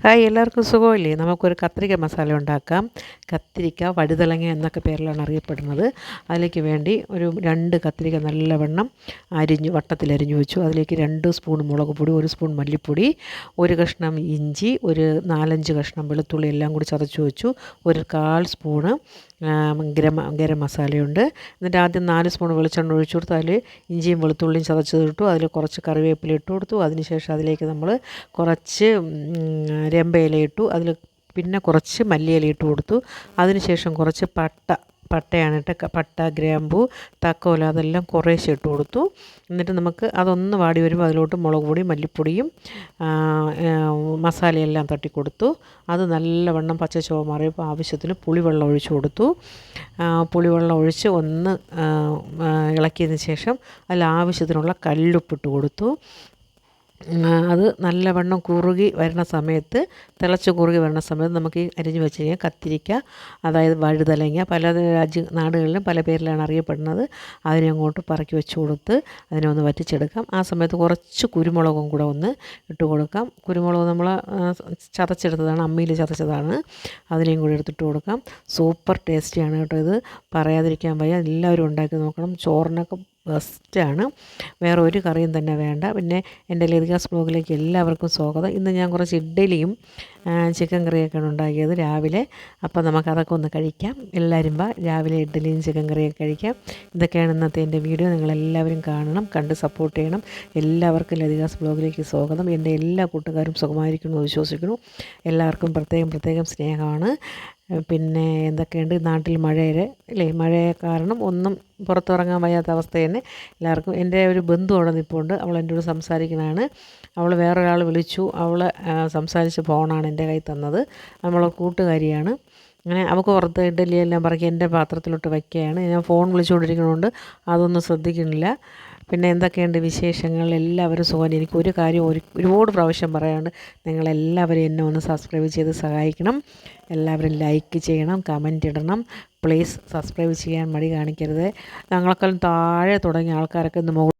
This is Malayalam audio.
ഹായ് എല്ലാവർക്കും സുഖമില്ലേ? നമുക്കൊരു കത്തിരിക്ക മസാല ഉണ്ടാക്കാം. കത്തിരിക്ക വഴുതളങ്ങ എന്നൊക്കെ പേരിലാണ് അറിയപ്പെടുന്നത്. അതിലേക്ക് വേണ്ടി ഒരു രണ്ട് കത്തിരിക്ക നല്ലവണ്ണം അരിഞ്ഞു വട്ടത്തിൽ അരിഞ്ഞു വെച്ചു. അതിലേക്ക് രണ്ട് സ്പൂൺ മുളക് പൊടി ഒരു സ്പൂൺ മല്ലിപ്പൊടി ഒരു കഷ്ണം ഇഞ്ചി ഒരു നാലഞ്ച് കഷ്ണം വെളുത്തുള്ളി എല്ലാം കൂടി ചതച്ചു വെച്ചു. ഒരു കാൽ സ്പൂണ് ഗരം ഗരം മസാലയുണ്ട്. എന്നിട്ട് ആദ്യം നാല് സ്പൂൺ വെളിച്ചെണ്ണ ഒഴിച്ചു കൊടുത്ത്. അതിൽ ഇഞ്ചിയും വെളുത്തുള്ളിയും ചതച്ചത് ഇട്ടു. അതിൽ കുറച്ച് കറിവേപ്പില ഇട്ട് കൊടുത്തു. അതിനുശേഷം അതിലേക്ക് നമ്മൾ കുറച്ച് രമ്പയില ഇട്ടു അതിൽ പിന്നെ കുറച്ച് മല്ലിയില ഇട്ട് കൊടുത്തു. അതിനുശേഷം കുറച്ച് പട്ട പട്ടയാണ് ഇട്ട് പട്ട ഗ്രാമ്പു തക്കോല അതെല്ലാം കുറേശ്ശെ ഇട്ട് കൊടുത്തു. എന്നിട്ട് നമുക്ക് അതൊന്ന് വാടി വരുമ്പോൾ അതിലോട്ട് മുളക് പൊടിയും മല്ലിപ്പൊടിയും മസാലയെല്ലാം തട്ടി കൊടുത്തു. അത് നല്ലവണ്ണം പച്ച ചുവ മാറിയപ്പോൾ ആവശ്യത്തിന് പുളിവെള്ളം ഒഴിച്ചു കൊടുത്തു. പുളിവെള്ളം ഒഴിച്ച് ഒന്ന് ഇളക്കിയതിന് ശേഷം അതിൽ ആവശ്യത്തിനുള്ള കല്ലുപ്പിട്ട് കൊടുത്തു. അത് നല്ലവണ്ണം കുറുകി വരുന്ന സമയത്ത് തിളച്ച് കുറുകി വരുന്ന സമയത്ത് നമുക്ക് ഈ അരിഞ്ഞ് വെച്ച് കഴിഞ്ഞാൽ കത്തിരിക്ക അതായത് വഴുതലങ്ങ പല രാജ്യ നാടുകളിലും പല പേരിലാണ് അറിയപ്പെടുന്നത്. അതിനെ അങ്ങോട്ട് പറക്കി വെച്ച് കൊടുത്ത് അതിനെ ഒന്ന് വറ്റിച്ചെടുക്കാം. ആ സമയത്ത് കുറച്ച് കുരുമുളകും കൂടെ ഒന്ന് ഇട്ട് കൊടുക്കാം. കുരുമുളക് നമ്മൾ ചതച്ചെടുത്തതാണ് അമ്മിയിൽ ചതച്ചതാണ്. അതിനെയും കൂടി എടുത്തിട്ട് കൊടുക്കാം. സൂപ്പർ ടേസ്റ്റിയാണ് കേട്ടോ ഇത്. പറയാതിരിക്കാൻ വയ്യ. എല്ലാവരും ഉണ്ടാക്കി നോക്കണം. ചോറിനൊക്കെ ബെസ്റ്റാണ് വേറെ ഒരു കറിയും തന്നെ വേണ്ട. പിന്നെ എന്റെ ലതികാസ് ബ്ലോഗിലേക്ക് എല്ലാവർക്കും സ്വാഗതം. ഇന്ന് ഞാൻ കുറച്ച് ഇഡ്ഡലിയും ചിക്കൻ കറിയൊക്കെയാണ് ഉണ്ടാക്കിയത് രാവിലെ. അപ്പോൾ നമുക്കതൊക്കെ ഒന്ന് കഴിക്കാം. എല്ലാവരും വാ രാവിലെ ഇഡ്ഡലിയും ചിക്കൻ കറിയൊക്കെ കഴിക്കാം. ഇതൊക്കെയാണ് ഇന്നത്തെ എന്റെ വീഡിയോ. നിങ്ങളെല്ലാവരും കാണണം കണ്ട് സപ്പോർട്ട് ചെയ്യണം. എല്ലാവർക്കും ലതികാസ് ബ്ലോഗിലേക്ക് സ്വാഗതം. എന്റെ എല്ലാ കൂട്ടുകാരും സുഖമായിരിക്കുന്നു വിശ്വസിക്കുന്നു. എല്ലാവർക്കും പ്രത്യേകം പ്രത്യേകം സ്നേഹമാണ്. പിന്നെ എന്തൊക്കെയുണ്ട് നാട്ടിൽ മഴയുടെ അല്ലേ മഴ കാരണം ഒന്നും പുറത്തിറങ്ങാൻ വയ്യാത്ത അവസ്ഥ തന്നെ എല്ലാവർക്കും. എന്റെ ഒരു ബന്ധു അവിടെ നിൽപ്പുണ്ട് അവൾ എന്നോട് സംസാരിക്കുന്നതാണ്. അവൾ വേറൊരാൾ വിളിച്ചു. അവൾ സംസാരിച്ച് ഫോണാണ് എന്റെ കയ്യിൽ തന്നത്. നമ്മളെ കൂട്ടുകാരിയാണ്. അങ്ങനെ അവൾക്ക് പുറത്ത് ഇഡ്ഡലി എല്ലാം പറക്കി എന്റെ പാത്രത്തിലോട്ട് വയ്ക്കുകയാണ്. ഞാൻ ഫോൺ വിളിച്ചുകൊണ്ടിരിക്കുന്നതുകൊണ്ട് അതൊന്നും ശ്രദ്ധിക്കുന്നില്ല. പിന്നെ എന്തൊക്കെയുണ്ട് വിശേഷങ്ങൾ? എല്ലാവരും സുഖം എനിക്ക് ഒരു കാര്യം ഒരു ഒരുപാട് പ്രാവശ്യം പറയാണ്ട് നിങ്ങളെല്ലാവരും എന്നെ ഒന്ന് സബ്സ്ക്രൈബ് ചെയ്ത് സഹായിക്കണം. എല്ലാവരും ലൈക്ക് ചെയ്യണം. കമന്റ് ഇടണം. പ്ലീസ് സബ്സ്ക്രൈബ് ചെയ്യാൻ മടി കാണിക്കരുത്. ഞങ്ങളൊക്കെ താഴെ തുടങ്ങിയ ആൾക്കാരൊക്കെ മുകളിൽ